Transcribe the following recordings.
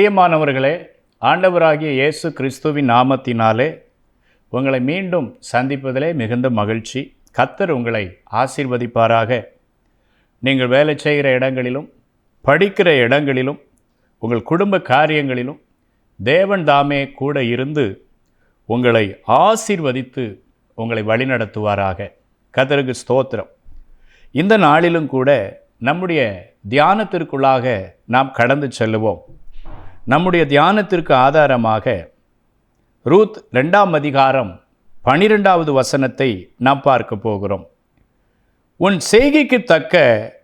பிரியமானவர்களே ஆண்டவராகிய இயேசு கிறிஸ்துவின் நாமத்தினாலே உங்களை மீண்டும் சந்திப்பதிலே மிகுந்த மகிழ்ச்சி. கத்தர் உங்களை ஆசீர்வதிப்பாராக. நீங்கள் வேலை செய்கிற இடங்களிலும் படிக்கிற இடங்களிலும் உங்கள் குடும்ப காரியங்களிலும் தேவன் தாமே கூட இருந்து உங்களை ஆசீர்வதித்து உங்களை வழிநடத்துவாராக. கத்தருக்கு ஸ்தோத்திரம். இந்த நாளிலும் கூட நம்முடைய தியானத்திற்குள்ளாக நாம் கடந்து செல்லுவோம். நம்முடைய தியானத்திற்கு ஆதாரமாக ரூத் ரெண்டாம் அதிகாரம் பனிரெண்டாவது வசனத்தை நாம் பார்க்க போகிறோம். உன் செய்கைக்கு தக்க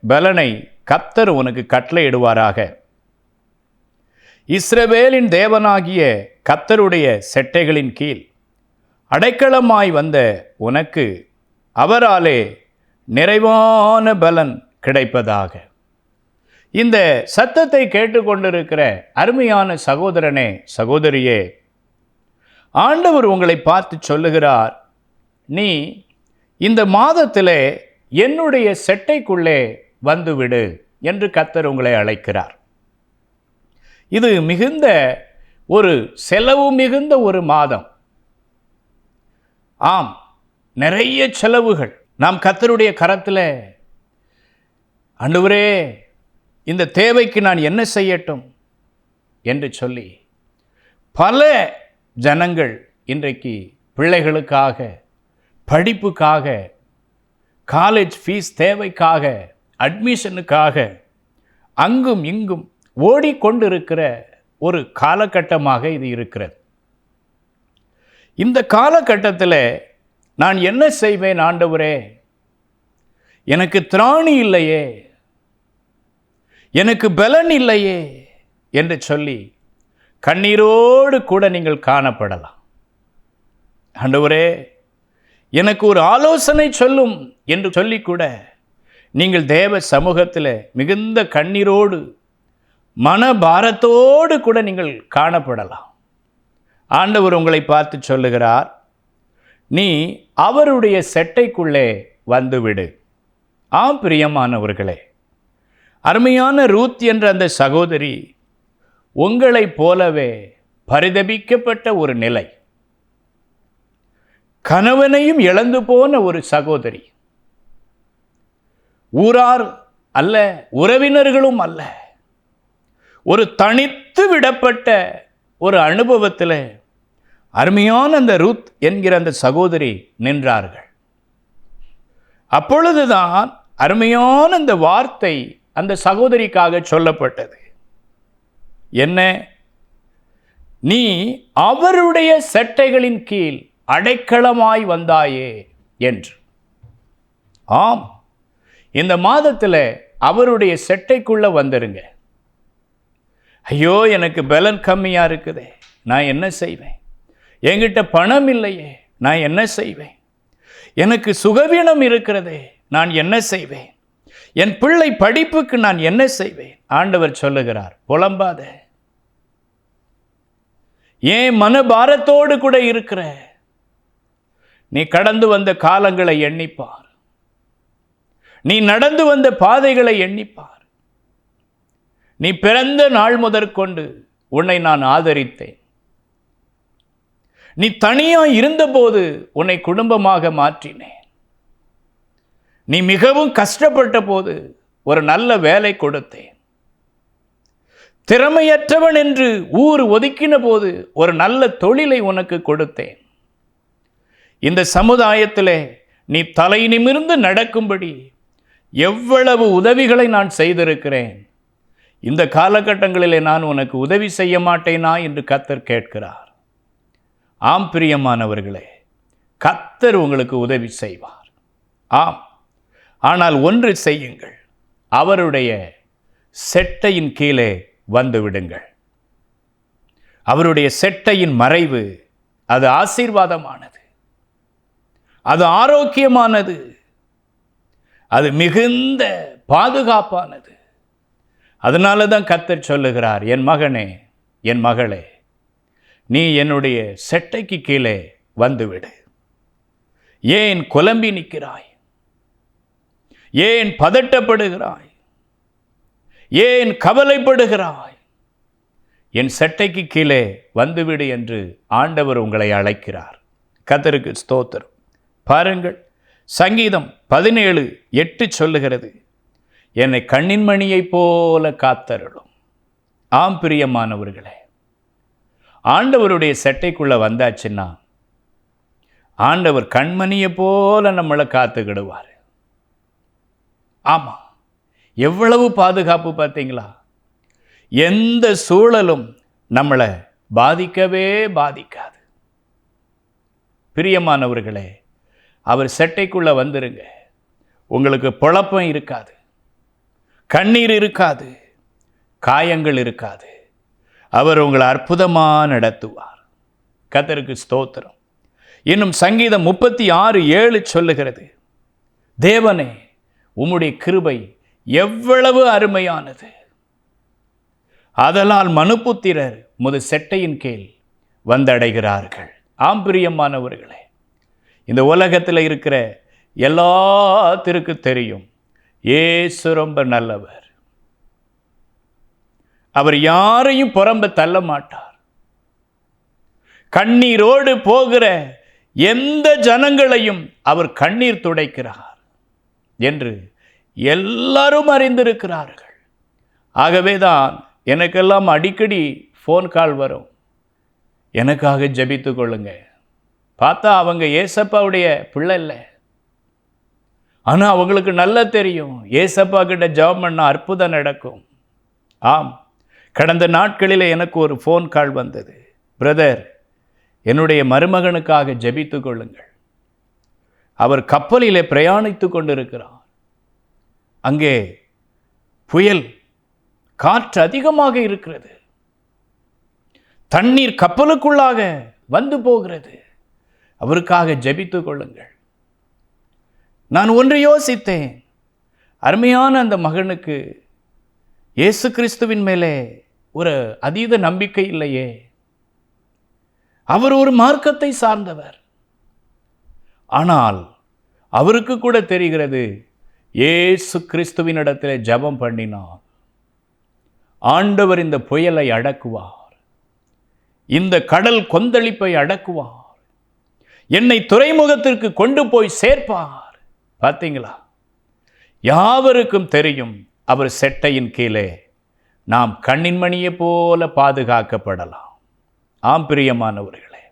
பலனை கத்தர் உனக்கு கட்டளையிடுவாராக. இஸ்ரவேலின் தேவனாகிய கத்தருடைய செட்டைகளின் கீழ் அடைக்கலமாய் வந்த உனக்கு அவராலே நிறைவான பலன் கிடைப்பதாக. இந்த சத்தத்தை கேட்டுக்கொண்டிருக்கிற அருமையான சகோதரனே சகோதரியே ஆண்டவர் உங்களை பார்த்து சொல்லுகிறார் நீ இந்த மாதத்தில் என்னுடைய செட்டைக்குள்ளே வந்துவிடு என்று கத்தர் உங்களை அழைக்கிறார். இது மிகுந்த ஒரு செலவு மிகுந்த ஒரு மாதம். ஆம் நிறைய செலவுகள். நாம் கத்தருடைய கரத்தில் அன்றுவரே இந்த தேவைக்கு நான் என்ன செய்யட்டும்? என்று சொல்லி பல ஜனங்கள் இன்றைக்கு பிள்ளைகளுக்காக படிப்புக்காக காலேஜ் ஃபீஸ் தேவைக்காக அட்மிஷனுக்காக அங்கும் இங்கும் ஓடிக்கொண்டிருக்கிற ஒரு காலகட்டமாக இது இருக்கிறது. இந்த காலகட்டத்தில் நான் என்ன செய்வேன் ஆண்டவரே? எனக்கு திராணி இல்லையே. எனக்கு பலன் இல்லையே என்று சொல்லி கண்ணீரோடு கூட நீங்கள் காணப்படலாம். ஆண்டவரே எனக்கு ஒரு ஆலோசனை சொல்லும் என்று சொல்லி கூட நீங்கள் தேவ சமூகத்தில் மிகுந்த கண்ணீரோடு மனபாரத்தோடு கூட நீங்கள் காணப்படலாம். ஆண்டவர் உங்களை பார்த்து சொல்லுகிறார் நீ அவருடைய செட்டைக்குள்ளே வந்துவிடு. ஆம் பிரியமானவர்களே அருமையான ரூத் என்ற அந்த சகோதரி உங்களைப் போலவே பரிதபிக்கப்பட்ட ஒரு நிலை. கணவனையும் இழந்து போன ஒரு சகோதரி. ஊரார் அல்ல உறவினர்களும் அல்ல. ஒரு தனித்து விடப்பட்ட ஒரு அனுபவத்தில் அருமையான அந்த ரூத் என்கிற அந்த சகோதரி நின்றார்கள். அப்பொழுதுதான் அருமையான அந்த வார்த்தை அந்த சகோதரிக்காக சொல்லப்பட்டது. என்ன? நீ அவருடைய சட்டைகளின் கீழ் அடைக்கலமாய் வந்தாயே என்று. ஆம். இந்த மாதத்தில் அவருடைய செட்டைக்குள்ள வந்துருங்க. ஐயோ எனக்கு பலன் கம்மியாக இருக்குதே. நான் என்ன செய்வேன்? என்கிட்ட பணம் இல்லையே. நான் என்ன செய்வேன்? எனக்கு சுகவீனம் இருக்கிறதே. நான் என்ன செய்வேன்? என் பிள்ளை படிப்புக்கு நான் என்ன செய்வேன்? ஆண்டவர் சொல்லுகிறார் புலம்பாத ஏன் மனபாரத்தோடு கூட இருக்கிற? நீ கடந்து வந்த காலங்களை எண்ணிப்பார். நீ நடந்து வந்த பாதைகளை எண்ணிப்பார். நீ பிறந்த நாள் முதற்கொண்டு உன்னை நான் ஆதரித்தேன். நீ தனியாக இருந்தபோது உன்னை குடும்பமாக மாற்றினேன். நீ மிகவும் கஷ்டப்பட்ட போது ஒரு நல்ல வேலை கொடுத்தேன். திறமையற்றவன் என்று ஊர் ஒதுக்கின போது ஒரு நல்ல தொழிலை உனக்கு கொடுத்தேன். இந்த சமுதாயத்திலே நீ தலை நிமிர்ந்து நடக்கும்படி எவ்வளவு உதவிகளை நான் செய்திருக்கிறேன். இந்த காலகட்டங்களிலே நான் உனக்கு உதவி செய்ய மாட்டேனா என்று கத்தர் கேட்கிறார். ஆம் பிரியமானவர்களே கத்தர் உங்களுக்கு உதவி செய்வார். ஆம். ஆனால் ஒன்று செய்யுங்கள். அவருடைய செட்டையின் கீழே வந்து விடுங்கள். அவருடைய செட்டையின் மறைவு அது ஆசீர்வாதமானது. அது ஆரோக்கியமானது. அது மிகுந்த பாதுகாப்பானது. அதனால தான் கத்தர் சொல்லுகிறார் என் மகனே என் மகளே நீ என்னுடைய செட்டைக்கு கீழே வந்துவிடு ஏன் குழம்பி நிற்கிறாய்? ஏன் பதட்டப்படுகிறாய்? ஏன் கவலைப்படுகிறாய்? என் சட்டைக்கு கீழே வந்துவிடு என்று ஆண்டவர் உங்களை அழைக்கிறார். கதருக்கு ஸ்தோத்திரம். பாருங்கள் சங்கீதம் பதினேழு எட்டு சொல்லுகிறது என்னை கண்ணின் மணியைப் போல காத்தருளும். ஆம் பிரியமானவர்களே ஆண்டவருடைய சட்டைக்குள்ளே வந்தாச்சுன்னா ஆண்டவர் கண்மணியை போல நம்மளை காத்துக்கிடுவார். ஆமாம் எவ்வளவு பாதுகாப்பு பார்த்தீங்களா? எந்த சூழலும் நம்மளை பாதிக்கவே பாதிக்காது. பிரியமானவர்களே அவர் செட்டைக்குள்ளே வந்துருங்க. உங்களுக்கு பொழப்பம் இருக்காது. கண்ணீர் இருக்காது. காயங்கள் இருக்காது. அவர் உங்களை அற்புதமாக நடத்துவார். கத்தருக்கு ஸ்தோத்திரம். இன்னும் சங்கீதம் முப்பத்தி ஆறு ஏழு சொல்லுகிறது. தேவனே உம்முடைய கிருபை எவ்வளவு அருமையானது. அதனால் மனுப்புத்திரர் முது செட்டையின் கீழ் வந்தடைகிறார்கள். ஆம் பிரியமானவர்களே இந்த உலகத்தில் இருக்கிற எல்லாத்திற்கு தெரியும் ஏசு ரொம்ப நல்லவர். அவர் யாரையும் புறம்ப தள்ள மாட்டார். கண்ணீரோடு போகிற எந்த ஜனங்களையும் அவர் கண்ணீர் துடைக்கிறார். என்று எல்லாரும் அறிந்திருக்கிறார்கள். ஆகவே தான் எனக்கெல்லாம் அடிக்கடி ஃபோன் கால் வரும். எனக்காக ஜபித்து கொள்ளுங்க. பார்த்தா அவங்க ஏசப்பாவுடைய பிள்ளை இல்லை. ஆனால் அவங்களுக்கு நல்லா தெரியும். ஏசப்பா கிட்ட ஜெபம் பண்ணால் அற்புதம் நடக்கும். ஆம். கடந்த நாட்களில் எனக்கு ஒரு ஃபோன் கால் வந்தது. பிரதர் என்னுடைய மருமகனுக்காக ஜபித்து கொள்ளுங்கள். அவர் கப்பலிலே பிரயாணித்து கொண்டிருக்கிறார். அங்கே புயல் காற்று அதிகமாக இருக்கிறது. தண்ணீர் கப்பலுக்குள்ளாக வந்து போகிறது. அவருக்காக ஜெபித்து கொள்ளுங்கள். நான் ஒன்று யோசித்தேன். அருமையான அந்த மகனுக்கு இயேசு கிறிஸ்துவின் மேலே ஒரு அதீத நம்பிக்கை இல்லையே. அவர் ஒரு மார்க்கத்தை சார்ந்தவர். ஆனால் அவருக்கு கூட தெரிகிறது ஏசு கிறிஸ்துவினிடத்தில் ஜெபம் பண்ணினார். ஆண்டவர் இந்த புயலை அடக்குவார். இந்த கடல் கொந்தளிப்பை அடக்குவார். என்னை துறைமுகத்திற்கு கொண்டு போய் சேர்ப்பார். பார்த்தீங்களா யாவருக்கும் தெரியும் அவர் செட்டையின் கீழே நாம் கண்ணின்மணியை போல பாதுகாக்கப்படலாம். ஆம் பிரியமானவர்களே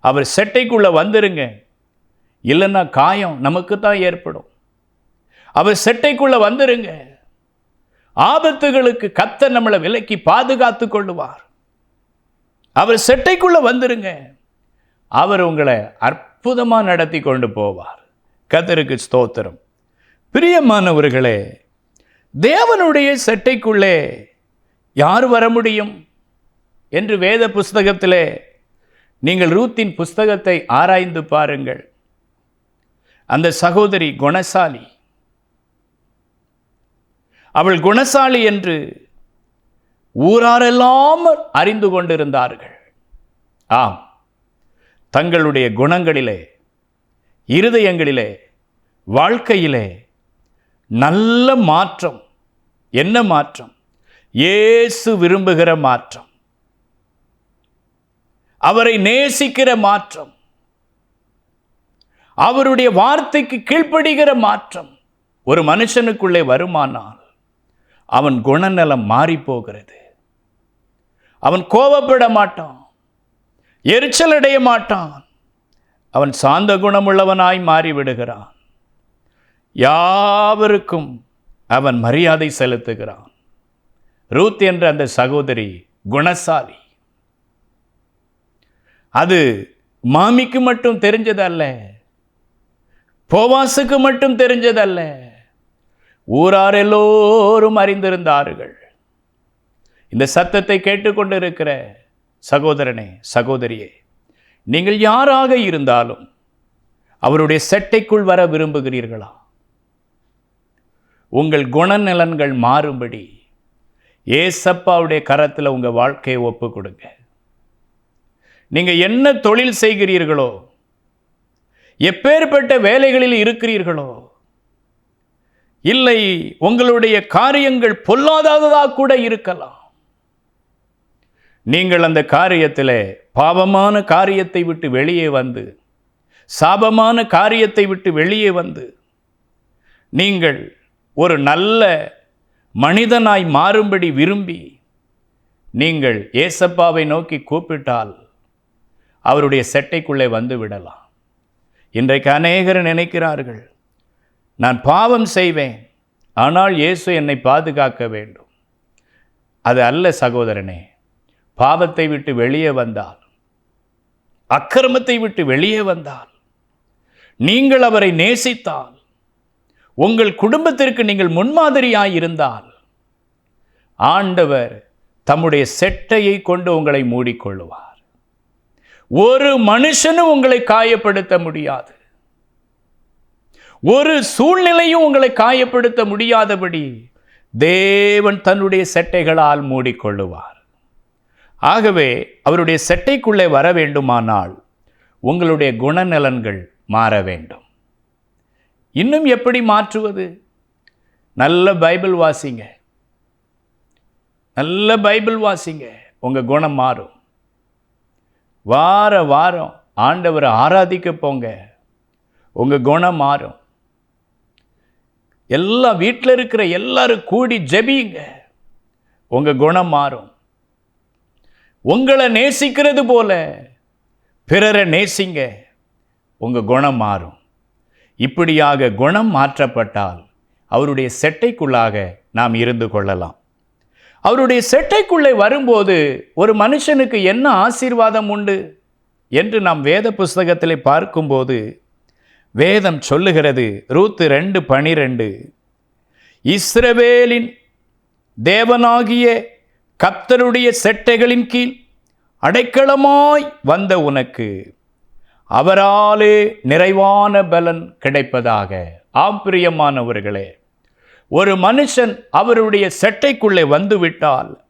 அவர் செட்டைக்குள்ளே வந்துருங்க. இல்லைன்னா காயம் நமக்கு தான் ஏற்படும். அவர் செட்டைக்குள்ளே வந்துருங்க. ஆபத்துகளுக்கு கத்த நம்மளை விலக்கி பாதுகாத்து கொள்ளுவார். அவர் செட்டைக்குள்ளே வந்துருங்க. அவர் உங்களை அற்புதமாக நடத்தி கொண்டு போவார். கத்தருக்கு ஸ்தோத்திரம். பிரியமானவர்களே தேவனுடைய செட்டைக்குள்ளே யார் வர முடியும்? என்று வேத புஸ்தகத்திலே நீங்கள் ரூத்தின் புஸ்தகத்தை ஆராய்ந்து பாருங்கள். அந்த சகோதரி குணசாலி. அவள் குணசாலி என்று ஊராரெல்லாம் அறிந்து கொண்டிருந்தார்கள். ஆம் தங்களுடைய குணங்களிலே இருதயங்களிலே வாழ்க்கையிலே நல்ல மாற்றம் என்ன மாற்றம்? இயேசு விரும்புகிற மாற்றம். அவரை நேசிக்கிற மாற்றம். அவருடைய வார்த்தைக்கு கீழ்ப்படுகிற மாற்றம் ஒரு மனுஷனுக்குள்ளே வருமானால் அவன் குணநலம் மாறி போகிறது அவன் கோபப்பட மாட்டான் எரிச்சல் அடைய மாட்டான் அவன் சாந்த குணமுள்ளவனாய் மாறிவிடுகிறான். யாவருக்கும் அவன் மரியாதை செலுத்துகிறான். ரூத் என்ற அந்த சகோதரி குணசாலி. அது மாமிக்கு மட்டும் தெரிஞ்சதல்ல போவாசுக்கு மட்டும் தெரிஞ்சதல்ல. ஊரார் எல்லோரும் அறிந்திருந்தார்கள். இந்த சத்தத்தை கேட்டுக்கொண்டிருக்கிற சகோதரனே சகோதரியே நீங்கள் யாராக இருந்தாலும் அவருடைய செட்டைக்குள் வர விரும்புகிறீர்களா? உங்கள் குணநலன்கள் மாறும்படி ஏசப்பாவுடைய கரத்தில் உங்கள் வாழ்க்கையை ஒப்பு கொடுங்க. நீங்கள் என்ன தொழில் செய்கிறீர்களோ எப்பேற்பட்ட வேலைகளில் இருக்கிறீர்களோ இல்லை உங்களுடைய காரியங்கள் பொல்லாததாக கூட இருக்கலாம். நீங்கள் அந்த காரியத்தில் பாவமான காரியத்தை விட்டு வெளியே வந்து சாபமான காரியத்தை விட்டு வெளியே வந்து நீங்கள் ஒரு நல்ல மனிதனாய் மாறும்படி விரும்பி நீங்கள் ஏசப்பாவை நோக்கி கூப்பிட்டால் அவருடைய செட்டைக்குள்ளே வந்து விடலாம். இன்றைக்கு அநேகர் நினைக்கிறார்கள் நான் பாவம் செய்வேன் ஆனால் இயேசு என்னை பாதுகாக்க வேண்டும். அது அல்ல சகோதரனே பாவத்தை விட்டு வெளியே வந்தால் அக்கிரமத்தை விட்டு வெளியே வந்தால் நீங்கள் அவரை நேசித்தால் உங்கள் குடும்பத்திற்கு நீங்கள் முன்மாதிரியாய் இருந்தால் ஆண்டவர் தம்முடைய செட்டையை கொண்டு உங்களை மூடிக்கொள்ளுவார். ஒரு மனுஷனும் உங்களை காயப்படுத்த முடியாது. ஒரு சூழ்நிலையும் உங்களை காயப்படுத்த முடியாதபடி தேவன் தன்னுடைய செட்டைகளால் மூடிக்கொள்ளுவார். ஆகவே அவருடைய செட்டைக்குள்ளே வர வேண்டுமானால் உங்களுடைய குணநலன்கள் மாற வேண்டும். இன்னும் எப்படி மாற்றுவது? நல்ல பைபிள் வாசிங்க. நல்ல பைபிள் வாசிங்க. உங்கள் குணம் மாறும். வார வாரம் ஆண்டவரை ஆராதிக்க போங்க. உங்கள் குணம் மாறும். எல்லா வீட்டில் இருக்கிற எல்லாரும் கூடி ஜெபியுங்க உங்கள் குணம் மாறும். உங்களை நேசிக்கிறது போல பிறரை நேசிங்க. உங்கள் குணம் மாறும். இப்படியாக குணம் மாற்றப்பட்டால் அவருடைய செட்டைக்குள்ளாக நாம் இருந்து கொள்ளலாம். அவருடைய செட்டைக்குள்ளே வரும்போது ஒரு மனுஷனுக்கு என்ன ஆசீர்வாதம் உண்டு? என்று நாம் வேத புஸ்தகத்தில் பார்க்கும்போது வேதம் சொல்லுகிறது. ரூத்து ரெண்டு பனிரெண்டு. இஸ்ரவேலின் தேவனாகிய கப்தருடைய செட்டைகளின் கீழ் அடைக்கலமாய் வந்த உனக்கு அவராலே நிறைவான பலன் கிடைப்பதாக. ஆம்பிரியமானவர்களே ஒரு மனுஷன் அவருடைய செட்டைக்குள்ளே வந்துவிட்டால்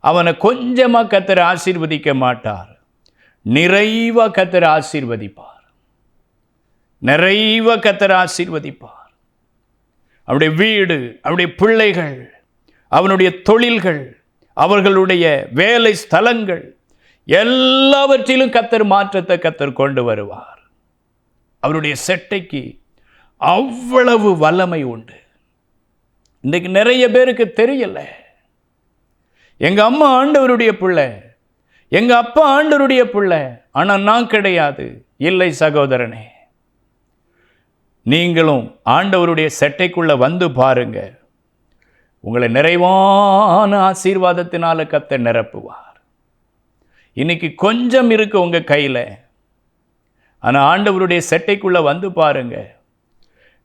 அவனை கொஞ்சமாக கத்தரை ஆசீர்வதிக்க மாட்டார். நிறைவாக கத்தர் ஆசீர்வதிப்பார். நிறைவ கத்தர் ஆசீர்வதிப்பார். அவருடைய வீடு அவருடைய பிள்ளைகள் அவனுடைய தொழில்கள் அவர்களுடைய வேலை ஸ்தலங்கள் எல்லாவற்றிலும் கத்தர் மாற்றத்தை கத்தர் கொண்டு வருவார். அவருடைய செட்டைக்கு அவ்வளவு வல்லமை உண்டு. இன்றைக்கு நிறைய பேருக்கு தெரியல. எங்கள் அம்மா ஆண்டவருடைய பிள்ளை எங்கள் அப்பா ஆண்டவருடைய பிள்ளை ஆனால் நான் கிடையாது. இல்லை சகோதரனே நீங்களும் ஆண்டவருடைய செட்டைக்குள்ளே வந்து பாருங்க. உங்களை நிறைவான ஆசீர்வாதத்தினால கத்தை நிரப்புவார். இன்னைக்கு கொஞ்சம் இருக்கு உங்கள் கையில். ஆனால் ஆண்டவருடைய செட்டைக்குள்ளே வந்து பாருங்கள்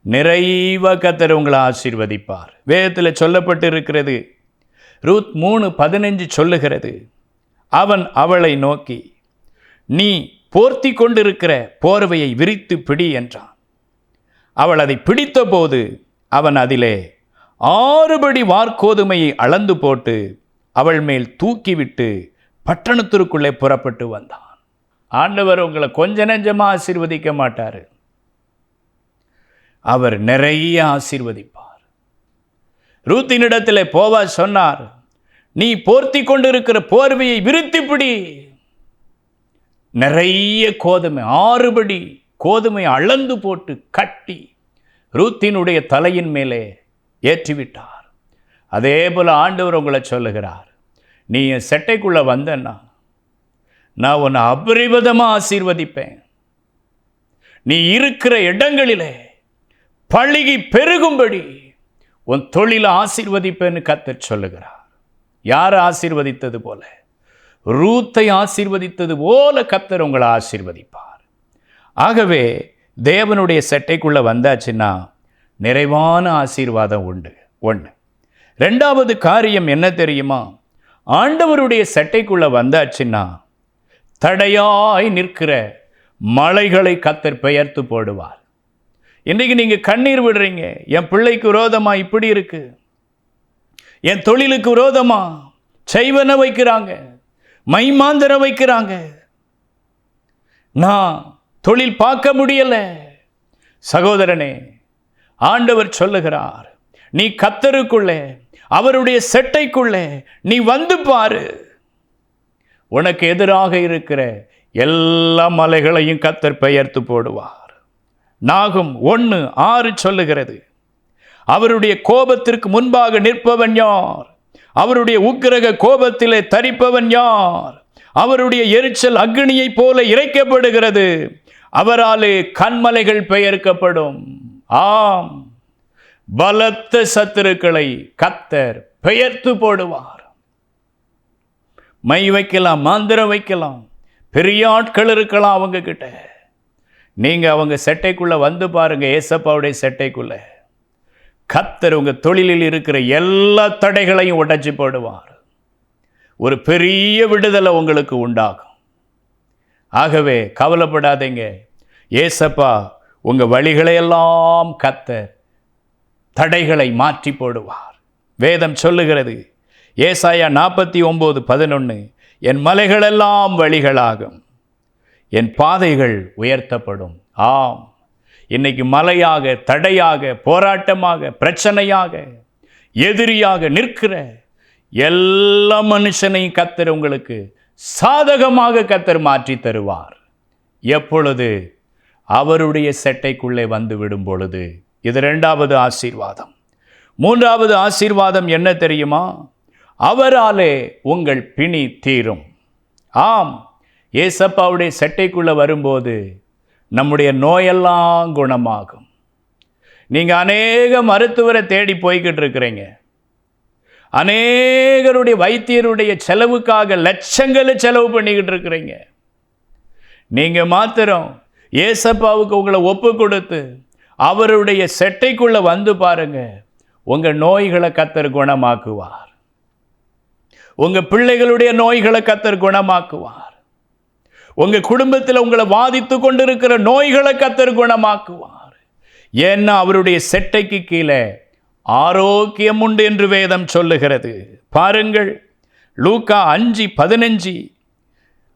நிறைவ கத்தர் உங்களை ஆசீர்வதிப்பார். வேதத்தில் சொல்லப்பட்டு இருக்கிறது ரூத் மூணு பதினஞ்சு சொல்லுகிறது அவன் அவளை நோக்கி நீ போர்த்தி கொண்டிருக்கிற போர்வையை விரித்து பிடி என்றான். அவள் அதை பிடித்தபோது அவன் அதிலே ஆறுபடி வார்கோதுமையை அளந்து போட்டு அவள் மேல் தூக்கிவிட்டு பட்டணத்திற்குள்ளே புறப்பட்டு வந்தான். ஆண்டவர் உங்களை கொஞ்ச நெஞ்சமாக ஆசீர்வதிக்க மாட்டார். அவர் நிறைய ஆசீர்வதிப்பார். ரூத்தினிடத்தில் போவா சொன்னார் நீ போர்த்தி கொண்டிருக்கிற போர்வையை விரித்து நிறைய கோதுமை ஆறுபடி கோதுமை அளந்து போட்டு கட்டி ரூத்தினுடைய தலையின் மேலே ஏற்றிவிட்டார். அதே போல் ஆண்டவர் உங்களை சொல்லுகிறார் நீ என் செட்டைக்குள்ளே வந்தன்னா நான் உன்னை அபரிவிதமாக ஆசீர்வதிப்பேன். நீ இருக்கிற இடங்களிலே பழுகி பெருகும்படி உன் தொழிலை ஆசீர்வதிப்பேன்னு கத்தர் சொல்லுகிறார். யார் ஆசீர்வதித்தது போல? ரூத்தை ஆசீர்வதித்தது போல கத்தர் உங்களை ஆசீர்வதிப்பார். ஆகவே தேவனுடைய செட்டைக்குள்ளே வந்தாச்சுன்னா நிறைவான ஆசீர்வாதம் உண்டு. ஒன்று ரெண்டாவது காரியம் என்ன தெரியுமா? ஆண்டவருடைய செட்டைக்குள்ளே வந்தாச்சுன்னா தடையாய் நிற்கிற மலைகளை கத்தர் பெயர்த்து போடுவார். இன்றைக்கு நீங்கள் கண்ணீர் விடுறீங்க. என் பிள்ளைக்கு விரோதமாக இப்படி இருக்கு. என் தொழிலுக்கு விரோதமாக செய்வன வைக்கிறாங்க. மைமாந்தர வைக்கிறாங்க. நான் தொழில் பார்க்க முடியல. சகோதரனே ஆண்டவர் சொல்லுகிறார் நீ கத்தருக்குள்ளே அவருடைய செட்டைக்குள்ளே நீ வந்து பாரு. உனக்கு எதிராக இருக்கிற எல்லா மலைகளையும் கத்தர் பெயர்த்து போடுவார். நாகும் ஒன்று ஆறு சொல்லுகிறது. அவருடைய கோபத்திற்கு முன்பாக நிற்பவன் யார்? அவருடைய உக்கிரக கோபத்திலே தரிப்பவன் யார்? அவருடைய எரிச்சல் அக்னியைப் போல இறைக்கப்படுகிறது. அவராலே கண்மலைகள் பெயர்க்கப்படும். ஆம். பலத்த சத்துருக்களை கத்தர் பெயர்த்து போடுவார். மை வைக்கலாம் மாந்திரம் வைக்கலாம். பெரிய ஆட்கள் இருக்கலாம் அவங்க கிட்ட நீங்கள் அவங்க செட்டைக்குள்ளே வந்து பாருங்கள் ஏசப்பாவுடைய செட்டைக்குள்ளே. கத்தர் உங்கள் தொழிலில் இருக்கிற எல்லா தடைகளையும் உடைச்சி போடுவார். ஒரு பெரிய விடுதலை உங்களுக்கு உண்டாகும். ஆகவே கவலைப்படாதீங்க. ஏசப்பா உங்கள் வழிகளையெல்லாம் கத்தர் தடைகளை மாற்றி போடுவார். வேதம் சொல்லுகிறது ஏசாயா நாற்பத்தி ஒம்பது பதினொன்று என் மலைகளெல்லாம் வழிகளாகும். என் பாதைகள் உயர்த்தப்படும். ஆம். இன்னைக்கு மலையாக தடையாக போராட்டமாக பிரச்சனையாக எதிரியாக நிற்கிற எல்லா மனுஷனையும் கத்தர் உங்களுக்கு சாதகமாக கத்தர் மாற்றி தருவார். எப்பொழுது? அவருடைய செட்டைக்குள்ளே வந்து விடும் பொழுது. இது ரெண்டாவது ஆசீர்வாதம். மூன்றாவது ஆசீர்வாதம் என்ன தெரியுமா? அவராலே உங்கள் பிணி தீரும். ஆம். ஏசப்பாவுடைய செட்டைக்குள்ளே வரும்போது நம்முடைய நோயெல்லாம் குணமாகும். நீங்கள் அநேக மருத்துவரை தேடி போய்கிட்டு இருக்கிறீங்க. அநேகருடைய வைத்தியருடைய செலவுக்காக லட்சங்களை செலவு பண்ணிக்கிட்டு இருக்கிறீங்க. நீங்கள் மாத்திரம் ஏசப்பாவுக்கு உங்களை ஒப்பு கொடுத்து அவருடைய செட்டைக்குள்ளே வந்து பாருங்கள் உங்கள் நோய்களை கத்தர் குணமாக்குவார். உங்கள் பிள்ளைகளுடைய நோய்களை கத்தர் குணமாக்குவார். உங்கள் குடும்பத்தில் உங்களை வாதித்து கொண்டிருக்கிற நோய்களை கத்தர் குணமாக்குவார். ஏன்னா அவருடைய செட்டைக்கு கீழே ஆரோக்கியம் உண்டு என்று வேதம் சொல்லுகிறது. பாருங்கள் லூக்கா அஞ்சு பதினஞ்சு.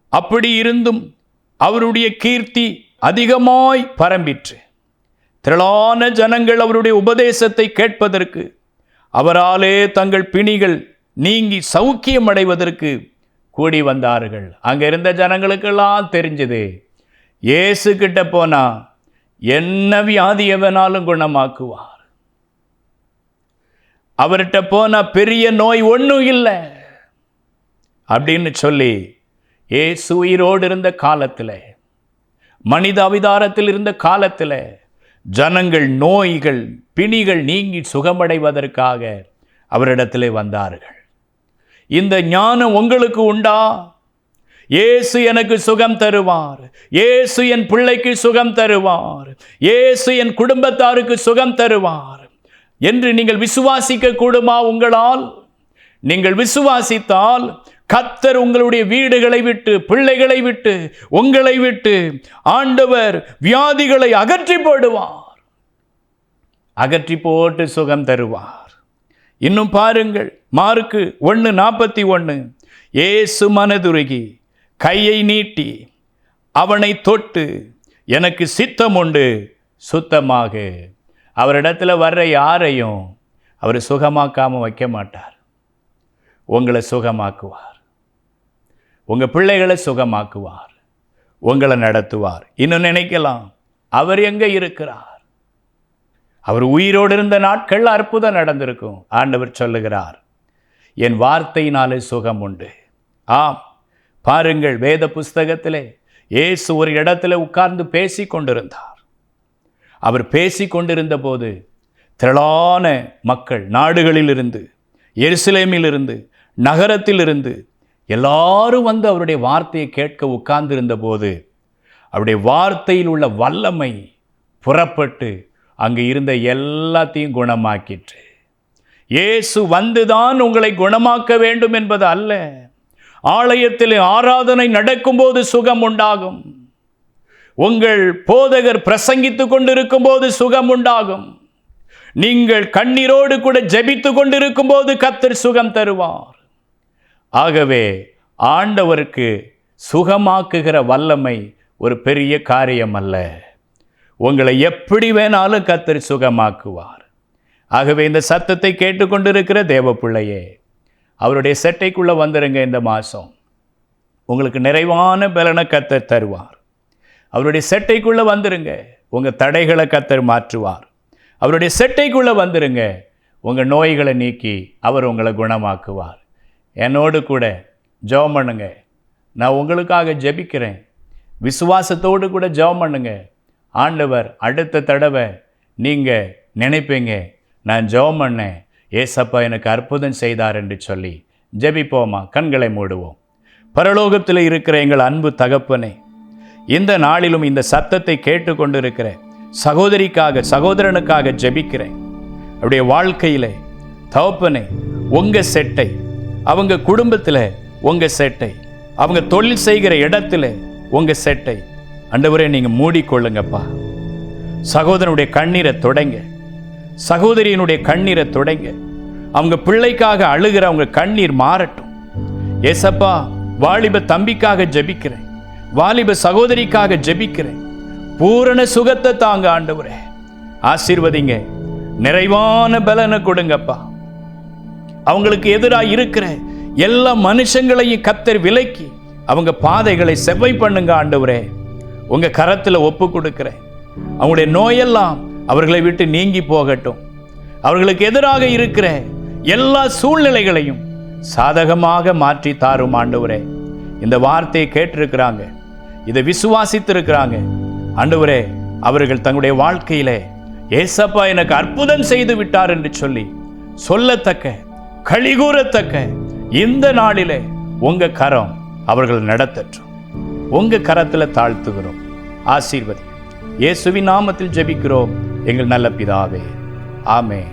அப்படி இருந்தும் அவருடைய கீர்த்தி அதிகமாய் பரம்பிற்று. திரளான ஜனங்கள் அவருடைய உபதேசத்தை கேட்பதற்கு அவராலே தங்கள் பிணிகள் நீங்கி சௌக்கியம் அடைவதற்கு கூடி வந்தார்கள். அங்க இருந்த ஜனங்களுக்கெல்லாம் தெரிஞ்சது இயேசு கிட்ட போனா என்ன வியாதி எவனாலும் குணமாக்குவார். அவர்கிட்ட போனா பெரிய நோய் ஒன்றும் இல்லை அப்படின்னு சொல்லி ஏசு உயிரோடு இருந்த காலத்தில் மனித அவிதாரத்தில் இருந்த காலத்தில் ஜனங்கள் நோய்கள் பிணிகள் நீங்கி சுகமடைவதற்காக அவரிடத்திலே வந்தார்கள். இந்த ஞானம் உங்களுக்கு உண்டா? இயேசு எனக்கு சுகம் தருவார். இயேசு என் பிள்ளைக்கு சுகம் தருவார். இயேசு என் குடும்பத்தாருக்கு சுகம் தருவார். என்று நீங்கள் விசுவாசிக்க கூடுமா உங்களால்? நீங்கள் விசுவாசித்தால் கத்தர் உங்களுடைய வீடுகளை விட்டு பிள்ளைகளை விட்டு உங்களை விட்டு ஆண்டவர் வியாதிகளை அகற்றி போடுவார். அகற்றி போட்டு சுகம் தருவார். இன்னும் பாருங்கள் மார்க்கு ஒன்று நாற்பத்தி ஒன்று ஏசு மனதுருகி கையை நீட்டி அவனை தொட்டு எனக்கு சித்தம் உண்டு சுத்தமாக. அவரிடத்துல வர்ற யாரையும் அவர் சுகமாக்காமல் வைக்க மாட்டார். உங்களை சுகமாக்குவார். உங்கள் பிள்ளைகளை சுகமாக்குவார். உங்களை நடத்துவார். இன்னும் நினைக்கலாம் அவர் எங்கே இருக்கிறார்? அவர் உயிரோடு இருந்த நாட்கள் அற்புதம் நடந்திருக்கும். ஆண்டவர் சொல்லுகிறார் என் வார்த்தையினாலே சுகம் உண்டு. ஆம் பாருங்கள் வேத புஸ்தகத்திலே இயேசு ஒரு இடத்துல உட்கார்ந்து பேசி கொண்டிருந்தார். அவர் பேசி கொண்டிருந்த போது திரளான மக்கள் நாடுகளிலிருந்து எருசலேமிலிருந்து நகரத்திலிருந்து எல்லாரும் வந்து அவருடைய வார்த்தையை கேட்க உட்கார்ந்திருந்த போது அவருடைய வார்த்தையில் உள்ள வல்லமை புறப்பட்டு அங்கு இருந்த எல்லாத்தையும் குணமாக்கிற்று. இயேசு வந்துதான் உங்களை குணமாக்க வேண்டும் என்பது அல்ல. ஆலயத்தில் ஆராதனை நடக்கும்போது சுகம் உண்டாகும். உங்கள் போதகர் பிரசங்கித்துக் கொண்டிருக்கும் போது சுகம் உண்டாகும். நீங்கள் கண்ணீரோடு கூட ஜபித்து கொண்டிருக்கும் போது கத்தர் சுகம் தருவார். ஆகவே ஆண்டவருக்கு சுகமாக்குகிற வல்லமை ஒரு பெரிய காரியம் அல்ல. உங்களை எப்படி வேணாலும் கத்தர் சுகமாக்குவார். ஆகவே இந்த சத்தத்தை கேட்டுக்கொண்டிருக்கிற தேவ பிள்ளையே அவருடைய செட்டைக்குள்ளே வந்துருங்க இந்த மாதம் உங்களுக்கு நிறைவான பலனை கத்தர் தருவார். அவருடைய செட்டைக்குள்ளே வந்துருங்க உங்கள் தடைகளை கத்தர் மாற்றுவார். அவருடைய செட்டைக்குள்ளே வந்துருங்க உங்கள் நோய்களை நீக்கி அவர் உங்களை குணமாக்குவார். என்னோடு கூட ஜெபம் பண்ணுங்க. நான் உங்களுக்காக ஜெபிக்கிறேன். விசுவாசத்தோடு கூட ஜெபம் பண்ணுங்கள் ஆண்டவர் அடுத்த தடவை நீங்கள் நினைப்பீங்க நான் ஜெபம் பண்ணேன் ஏசப்பா எனக்கு அற்புதம் செய்தார் என்று சொல்லி ஜெபிப்போமா? கண்களை மூடுவோம். பரலோகத்தில் இருக்கிற எங்கள் அன்பு தகப்பனே இந்த நாளிலும் இந்த சத்தத்தை கேட்டுக்கொண்டிருக்கிற சகோதரிக்காக சகோதரனுக்காக ஜெபிக்கிறேன். அவருடைய வாழ்க்கையில் தகப்பனே உங்கள் செட்டை அவங்க குடும்பத்தில் உங்கள் செட்டை அவங்க தொழில் செய்கிற இடத்துல உங்கள் செட்டை அண்டவரே நீங்க மூடிக்கொள்ளுங்கப்பா. சகோதரனுடைய கண்ணீரை தொடங்க. சகோதரியினுடைய கண்ணீரை தொடங்க. அவங்க பிள்ளைக்காக அழுகிற அவங்க கண்ணீர் மாறட்டும். ஏசப்பா வாலிப தம்பிக்காக ஜெபிக்கிறேன். வாலிப சகோதரிக்காக ஜெபிக்கிறேன். பூரண சுகத்தை தாங்க ஆண்டவரே. ஆசீர்வதிங்க. நிறைவான பலனை கொடுங்கப்பா. அவங்களுக்கு எதிராக இருக்கிற எல்லா மனுஷங்களையும் கத்தர் விலக்கி அவங்க பாதைகளை செவ்வை பண்ணுங்க ஆண்டவரே. உங்க கரத்தில் ஒப்பு கொடுக்கிறேன். அவங்களுடைய நோயெல்லாம் அவர்களை விட்டு நீங்கி போகட்டும். அவர்களுக்கு எதிராக இருக்கிற எல்லா சூழ்நிலைகளையும் சாதகமாக மாற்றி தாரும் ஆண்டவரே. இந்த வார்த்தையை கேட்டிருக்கிறாங்க. இதை விசுவாசித்திருக்கிறாங்க. ஆண்டவரே அவர்கள் தங்களுடைய வாழ்க்கையிலே ஏசப்பா எனக்கு அற்புதம் செய்து விட்டார் என்று சொல்லி சொல்லத்தக்க கழிகூறத்தக்க இந்த நாளிலே உங்க கரம் அவர்கள் நடத்தற்று உங்கள் கரத்தில் தாழ்த்துகிறோம். ஆசீர்வதி. இயேசுவின் நாமத்தில் ஜெபிக்கிறோம். எங்கள் நல்ல பிதாவே. ஆமே